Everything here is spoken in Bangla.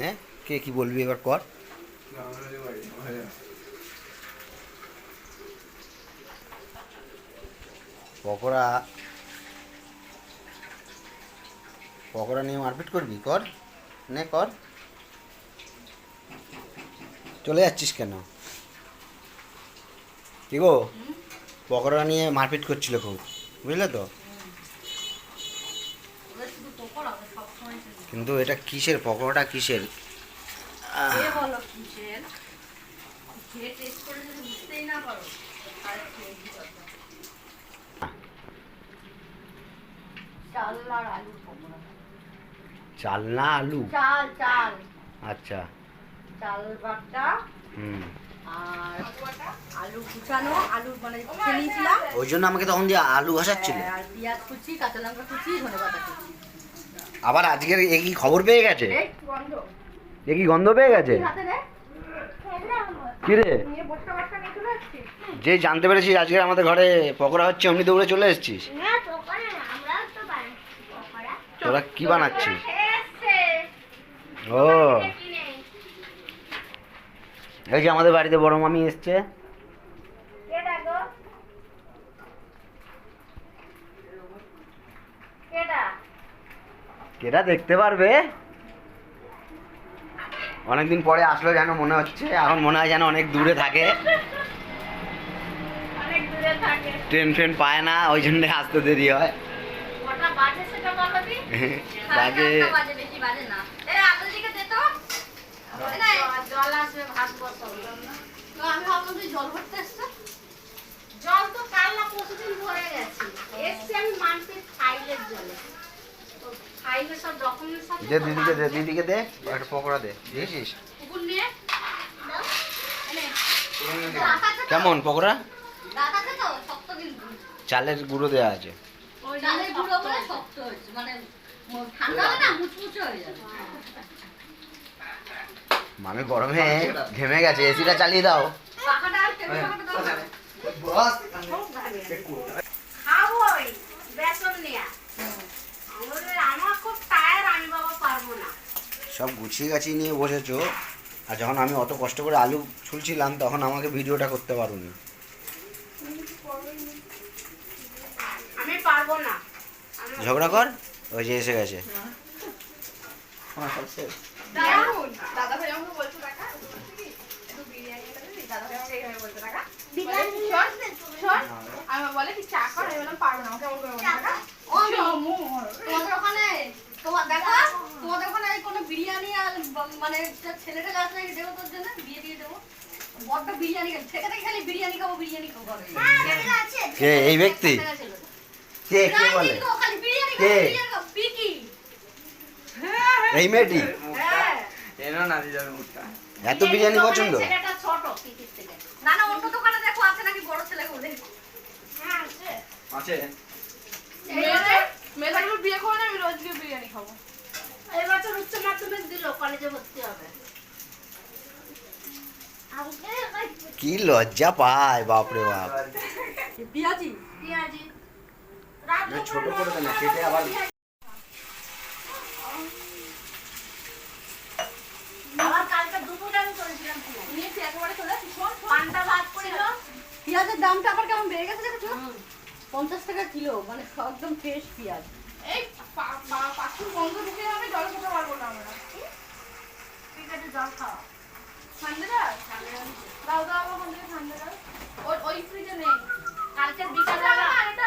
নে, কে কি বলবি এবার কর। পকোড়া। পকোড়া নিয়ে মারপিট করবি? কর। নে, কর। চলে যাচ্ছিস কেন? কি গো? পকোড়া নিয়ে মারপিট করছিল খুব, বুঝলে তো? কিন্তু এটা কিসের? পকোড়াটা কিসের? চাল না আলু? চাল চাল। আচ্ছা। চাল বাটা হুম। আর আলু কুচানো আলু মানে কুচে নিয়েছিলাম ওই জন্য আমাকে তখন দিয়ে আলু ভাসাচ্ছিল হ্যাঁ, আর পেঁয়াজ কুচি কাঁচা লঙ্কা কুচি ধনে পাতা কুচি। আবার আজকের এ কি খবর পেয়ে গেছে? এই এ কি গন্ধ পেয়ে গেছে? হাতে নে কি রে? নিয়ে বসটা বসটা নিয়ে চলে আসছি যে জানতে পেরেছিস আজকে আমাদের ঘরে পকোড়া হচ্ছে অমনি দৌড়ে চলে এসেছিস? না পকোড়া না আমরাও তো বানাই পকোড়া। তোরা কি বানাচ্ছিস? ও। এই যে আমাদের বাড়িতে বড় মামি এসছে। কেটা দেখতে পারবে? অনেকদিন পরে আসলো যেন মনে হচ্ছে এখন মনে হয় যেন অনেক দূরে থাকে। অনেক দূরে থাকে। ট্রেন ফ্রেন পায় না ওই জন্য আসতে দেরি হয়। বাজে জল তো কাল না পরশুদিন ভরে গেছে। এসছে আমি মানতে ফাইলের জলে। দে দিদিকে দে দিদিকে দে একটা পকোড়া দে দিয়েছিস? কেমন পকোড়া? চালের গুঁড়ো দেওয়া আছে। মানে মামি গরমে ঘেমে গেছে এসিটা চালিয়ে দাও পাখাটা টেবিল পাখাটা দাও খাবোই বেসন নেয়া আমাদের আমার খুব টায়ার আমি বাবা পারব না সব গুছিয়ে গাছিয়ে নিয়ে বসেছো। আর যখন আমি অত কষ্ট করে আলু ছুলছিলাম তখন আমাকে ভিডিওটা করতে পারোনি। আমি পারব না। ঝগড়া কর ওই যে এসে গেছে। দাদা বিরিয়ানি আর মানে ছেলেটা গাছ নাকি দেবো তোর জন্য বিয়ে দিয়ে দেবো। বড্ড বিরিয়ানি থেকে থেকে খালি বিরিয়ানি খাব বিরিয়ানি খাব। কে এই ব্যক্তি? কে কে না, বলে? কে? এই মেয়েটি? হ্যাঁ। না এত বিরিয়ানি পছন্দ? না না অন্য দোকানে দেখো আছে নাকি বড় ছেলে বলে। হ্যাঁ আছে। বিয়ে করে না আমি রোজ গিয়ে বিরিয়ানি খাব। এই বছর উচ্চ মাধ্যমিক দিল কলেজে ভর্তি হবে। কি লজ্জা পায় বাপরে বাপ। পিয়াজি? পেঁয়াজি। ছোট করে না কেটে আবার পেঁয়াজের দামটা আবার কেমন বেড়ে গেছে দেখেছ? পঞ্চাশ টাকা কিলো মানে একদম ফ্রেশ পেঁয়াজ। এই পাখির গন্ধ দেখে আমি জল খেতে পারব না আমরা। ঠিক আছে জল খাও। ঠান্ডাটা? দাও দাও আমার ঠান্ডাটা। ওই ফ্রিজে নেই। কালকের বিকালবেলা এটা